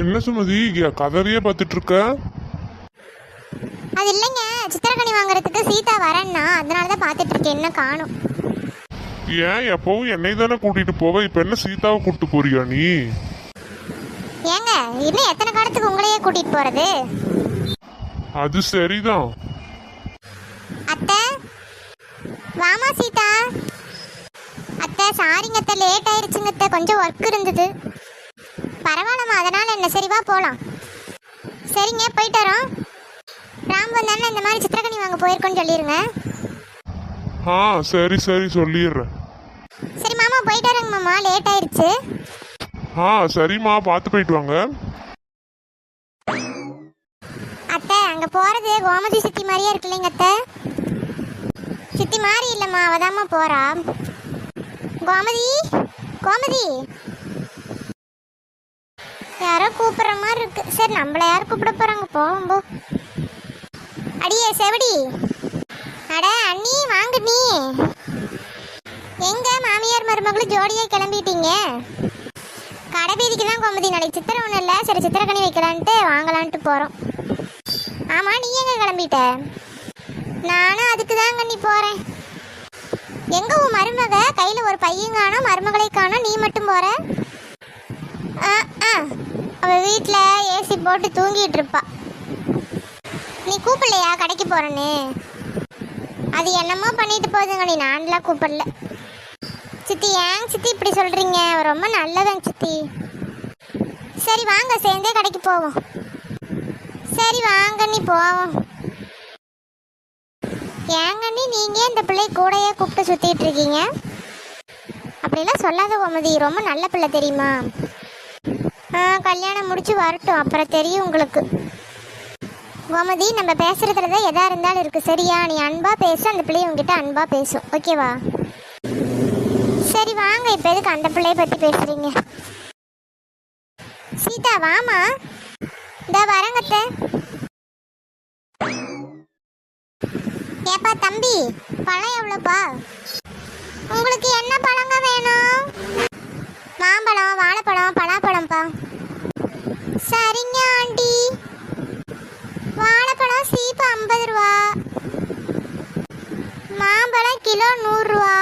என்ன சுமதி கதவையே பார்த்துட்டு இருக்க அது இல்லைங்க. சித்திரக்கனி வாங்குறதுக்கு சீதா வரேன்னா அதனால தான் பார்த்துட்டு இருக்கேன் என்ன காணும்? ஏன் எப்பவும் என்னை தானே கூட்டிட்டு போவ? இப்ப என்ன சீதாவை கூட்டிட்டு போறியா நீ? ஏங்க இன்னும் எத்தனை காலத்துக்கு உங்களையே கூட்டிட்டு போறது? அது சரிதான். அத்தை வாமா சீதா. அத்தை சாரிங்க அத்தை லேட் ஆயிருச்சுங்க அத்தை. கொஞ்சம் ஒர்க் இருந்தது. பரவாயில்லம்மா அதனால என்ன? சரி வா போகலாம் சரிங்க போயிட்டு வரோம். ராம் வந்தானே இந்த மாதிரி சித்திரக்கனி வாங்க போயிருக்கோன்னு சொல்லிடுங்க ஆ சரி சரி சொல்லிடுறேன். சரி மாமா போயிட்டு வரேங்க மாமா. லேட் ஆயிருச்சு. ஆ சரிம்மா பார்த்து போயிட்டு வாங்க. அத்தை அங்க போறது கோமதி சித்தி மாதிரியே இருக்கு இல்லைங்க அத்தை. சித்தி மாதிரி இல்லைம்மா அவதாம்மா போறா. கோமதி கோமதி. யாரோ கூப்பிடுற மாதிரி இருக்கு. சரி நம்மள யார் கூப்பிட போறாங்க? போவோம் போ. அடியே செவடி. அட அண்ணி வாங்க நீ எங்க மாமியார் மருமகளும் ஜோடியா கிளம்பிட்டீங்க? கடைவீதிக்கு தான் கோமதி. நாளைக்கு சித்திரை ஒன்றும் இல்லை. சரி சித்திரக்கணி வைக்கலான்ட்டு வாங்கலான்ட்டு போகிறோம் ஆமாம் நீ எங்கே கிளம்பிட்ட? நானும் அதுக்கு தான் நீ போறேன். எங்க உன் மருமக? கையில ஒரு பையன் காணும் மருமகளை காணும் நீ மட்டும் போற? ஆ, ஆ. அவ வீட்டில் ஏசி போட்டு தூங்கிட்டு இருப்பா. நீ கூப்பிடலையா? கடைக்கு போறேன்னு. அது என்னமோ பண்ணிட்டு போகுதுங்க நீ நான்லாம் கூப்பிடல. சித்தி ஏன் சித்தி இப்படி சொல்றீங்க? ரொம்ப நல்லவன் சித்தி. சரி வாங்க. சேர்ந்தே கடைக்கு போவோம். சரி வாங்க. நீ போவோம் ஏங்கண்ணி நீங்கள் இந்த பிள்ளை கூடயே கூப்பிட்டு சுற்றிட்டு இருக்கீங்க. அப்படிலாம் சொல்லாத கோமதி ரொம்ப நல்ல பிள்ளை தெரியுமா? ஆ கல்யாணம் முடிச்சு வரட்டும் அப்புறம் தெரியும் உங்களுக்கு. கோமதி நம்ம பேசுறதுல தான் எதா இருந்தாலும் இருக்கு. சரியா? நீ அன்பா பேசு அந்த பிள்ளை உங்ககிட்ட அன்பா பேசும் ஓகேவா? சரி வாங்க இப்ப எதுக்கு அந்த பிள்ளைய பத்தி பேசுறீங்க? சீதா வாமா இதா வரங்கத்தை ஏப்பா தம்பி? பழம் எவ்வளோப்பா? உங்களுக்கு என்ன பழங்க வேணும்? மாம்பழம் வாழைப்பழம் பலாப்பழம்ப்பா. சரிங்க ஆண்டி. வாழைப்பழம் சீப்பு ஐம்பது ரூபா. மாம்பழம் கிலோ நூறுரூவா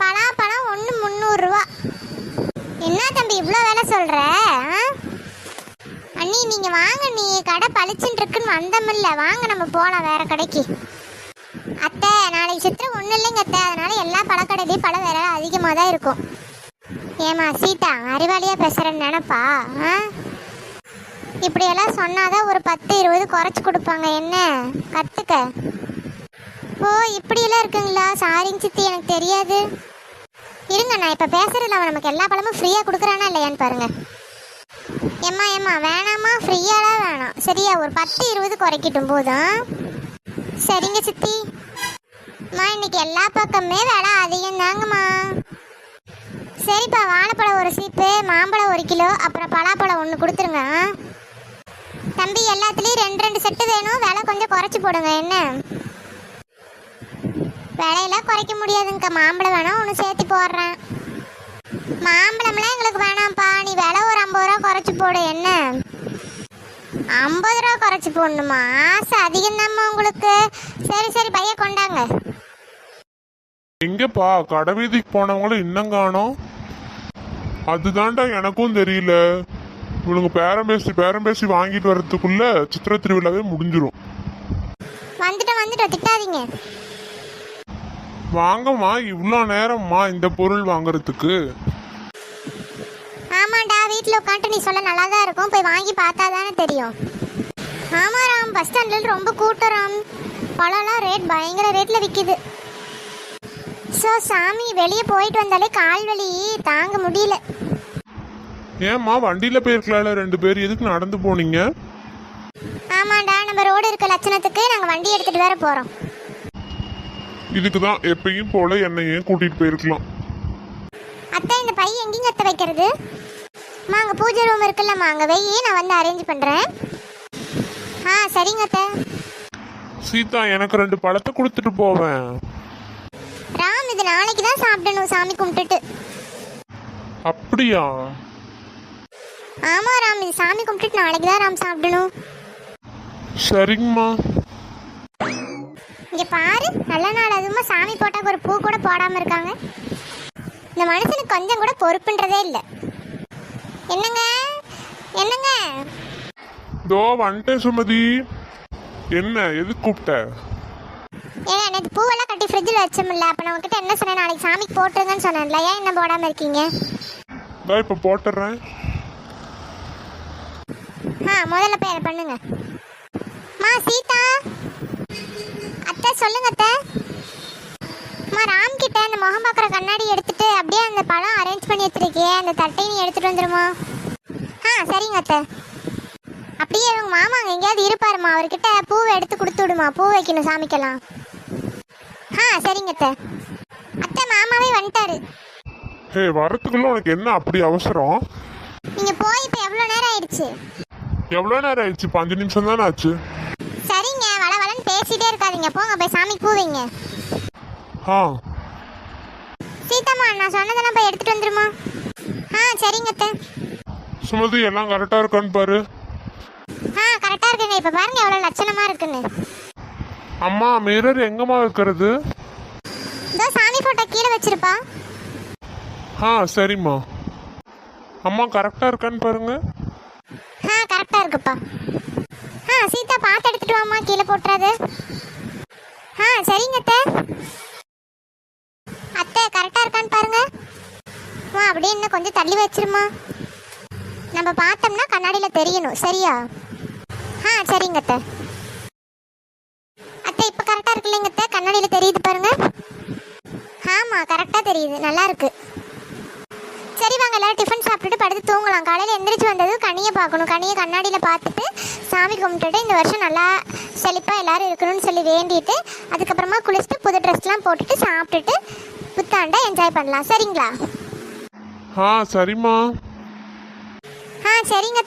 பலாப்பழம் ஒன்று முந்நூறுரூவா என்ன தம்பி இவ்வளோ வேலை சொல்கிற அண்ணி நீங்கள் வாங்க நீ கடை பளிச்சுன்னு இருக்குன்னு வந்தமில்ல. வாங்க நம்ம போகலாம் வேறு கடைக்கு. சித்திரை ஒன்றும் இல்லைங்க அத்தை. அதனால எல்லா பழக்கடையிலையும் பழ விலை அதிகமாக தான் இருக்கும். ஏமா சீதா அறிவாளியாக பேசுகிறேன்னு நினப்பா? ஆ? இப்படியெல்லாம் சொன்னாதான் ஒரு பத்து இருபது குறைச்சி கொடுப்பாங்க. என்ன? கற்றுக்க ஓ இப்படியெல்லாம் இருக்குங்களா? சாரிங்க சித்தி எனக்கு தெரியாது. இருங்க நான் இப்போ பேசுறதுல அவன் நமக்கு எல்லா பழமும் ஃப்ரீயாக கொடுக்குறானா இல்லையான்னு பாருங்க. ஏம்மா ஏம்மா வேணாம்மா ஃப்ரீயாலாம் வேணாம். சரியா ஒரு பத்து இருபது குறைக்கட்டும் போதும். சரிங்க சித்தி. அம்மா இன்னைக்கு எல்லா பக்கமே விலை அதிகம் தாங்கம்மா சரிப்பா வாழைப்பழம் ஒரு சீப்பு மாம்பழம் ஒரு கிலோ அப்புறம் பலாப்பழம் ஒன்று கொடுத்துருங்க. தம்பி எல்லாத்துலேயும் ரெண்டு ரெண்டு செட்டு வேணும். விலை கொஞ்சம் குறைச்சி போடுங்க என்ன? விலையெல்லாம் குறைக்க முடியாதுங்கக்கா. மாம்பழம் வேணாம் ஒன்று சேர்த்து போடுறேன். மாம்பழம்லாம் எங்களுக்கு வேணாம்ப்பா. நீ விலை ஒரு ஐம்பது ரூபா குறைச்சி போடு என்ன? ஐம்பது ரூபா குறைச்சி போடணுமா? ஆசை அதிகம் உங்களுக்கு. சரி சரி பைய கொண்டாங்க. எங்கப்பா கடைவீதிக்கு போனவங்களும் இன்னும் காணோம். அதுதான்டா எனக்கும் தெரியல. இவனுங்க பேரம் பேசி பேரம் பேசி வாங்கிட்டு வர்றதுக்குள்ள சித்திரை திருவிழாவே முடிஞ்சிரும். வந்துட்டோம் வந்துட்டோம் திட்டாதீங்க. வாங்கம்மா இவ்வளோ நேரம்மா இந்த பொருள் வாங்குறதுக்கு. வீட்டில் உட்காந்துட்டு நீ சொல்ல நல்லா தான் இருக்கும் போய் வாங்கி பார்த்தா தானே தெரியும். ஆமா ராம் பஸ் ஸ்டாண்டில் ரொம்ப கூட்டம் ராம். பழம்லாம் ரேட் பயங்கர ரேட்டில் விற்கிது ஸோ சாமி வெளியே போயிட்டு வந்தாலே கால் வலி தாங்க முடியல. ஏம்மா வண்டியில போயிருக்கலாம்ல ரெண்டு பேர்? எதுக்கு நடந்து போனீங்க? ஆமாண்டா நம்ம ரோடு இருக்க லட்சணத்துக்கு நாங்கள் வண்டி எடுத்துகிட்டு வேற போகிறோம் இதுக்கு தான் எப்பயும் போல என்னையும் கூட்டிட்டு போயிருக்கலாம். அத்தை இந்த பை எங்கேங்க அத்தை வைக்கிறது? அம்மா அங்கே பூஜை ரூம் இருக்குல்லம்மா அங்கே வெயி நான் வந்து அரேஞ்ச் பண்ணுறேன் ஆ சரிங்க அத்தை. சீதா எனக்கு ரெண்டு பழத்தை கொடுத்துட்டு போவேன். இது நாளைக்கு தான் சாப்பிடணும் சாமி கும்பிட்டுட்டு. அப்படியா? ஆமா ராம் இது சாமி கும்பிட்டுட்டு நாளைக்கு தான் ராம் சாப்பிடணும். சரிங்கம்மா. இங்க பாரு நல்ல நாள் அதுமா சாமி போட்டாக்கு ஒரு பூ கூட போடாம இருக்காங்க. இந்த மனுஷனுக்கு கொஞ்சம் கூட பொறுப்புன்றதே இல்லை. என்னங்க? என்னங்க? தோ வந்துட்டேன் சுமதி. என்ன எதுக்கு கூப்பிட்ட? ஏங்க நேற்று பூவெல்லாம் கட்டி ஃப்ரிட்ஜில் வச்சோம்ல அப்போ நான் உங்ககிட்ட என்ன சொன்னேன்? நாளைக்கு சாமிக்கு போட்டுருங்கன்னு சொன்னேன்ல. ஏன் என்ன போடாமல் இருக்கீங்க? இதோ இப்போ போட்டுடுறேன் ஆ முதல்ல அதை பண்ணுங்க. மா சீதா. அத்தை சொல்லுங்க அத்தை. அம்மா ராம் கிட்ட அந்த முகம் பார்க்குற கண்ணாடி எடுத்துட்டு அப்படியே அந்த பழம் வச்சிருக்கியே அந்த தட்டையை நீ எடுத்துட்டு வந்துருமா? ஆ சரிங்க அத்தை. அப்படியே உங்க மாமா அங்க எங்கேயாவது இருப்பாருமா? அவர்கிட்ட பூவை எடுத்து கொடுத்து விடுமா? பூ வைக்கணும் சாமிக்கெல்லாம். ஆ சரிங்க அத்தை. அத்தை மாமாவே வந்துட்டாரு. ஹே வரத்துக்குள்ள உனக்கு என்ன அப்படி அவசரம்? நீங்க போய் இப்போ எவ்வளோ நேரம் ஆயிடுச்சு? எவ்வளோ நேரம் ஆயிடுச்சு? இப்போ அஞ்சு நிமிஷம் தானே ஆச்சு. சரிங்க வள வளன்னு பேசிட்டே இருக்காதீங்க. போங்க போய் சாமி பூவிங்க ஆ. சீதாம்மா நான் சொன்னதெல்லாம் போய் எடுத்துட்டு வந்துருமா? ஆ சரிங்க அத்தை. சுமதி எல்லாம் கரெக்டாக இருக்கான்னு பாரு. ஆ கரெக்டாக இருக்குங்க. இப்போ பாருங்க எவ்வளோ லட்சணமா இருக்குன்னு. அம்மா மிரர் எங்கம்மா வைக்கிறது? இதோ சாமி ஃபோட்டோ கீழே வச்சிருப்பா. ஆ சரிம்மா. அம்மா கரெக்டாக இருக்கான்னு பாருங்க. ஆ கரெக்டாக இருக்குப்பா. ஆ சீதா பார்த்து எடுத்துட்டு வாம்மா கீழே போட்டுறாது. ஆ சரிங்க அத்தை கரெக்டாக இருக்கான்னு பாருங்க அம்மா அப்படியே இன்னும் கொஞ்சம் தள்ளி வச்சிருமா? நம்ம பார்த்தோம்னா கண்ணாடியில் தெரியணும். சரியா? ஆ சரிங்க அத்தை. அத்தை இப்போ கரெக்டாக இருக்கு இல்லைங்க அத்தை? கண்ணாடியில் தெரியுது பாருங்க. ஆமாம் கரெக்டாக தெரியுது. நல்லா இருக்கு. சரி வாங்க எல்லாரும் டிஃபன் சாப்பிட்டுட்டு படுத்து தூங்கலாம். காலையில் எந்திரிச்சு வந்ததும் கனியை பார்க்கணும். கனியை கண்ணாடியில் பார்த்துட்டு சாமி கும்பிட்டுட்டு இந்த வருஷம் நல்லா செழிப்பாக எல்லோரும் இருக்கணும்னு சொல்லி வேண்டிட்டு அதுக்கப்புறமா குளிச்சுட்டு புது ட்ரெஸ்லாம் போட்டுட்டு சாப்பிட்டுட்டு புத்தாண்டை என்ஜாய் பண்ணலாம். சரிங்களா? ஆ சரிம்மா. ஆ சரிங்க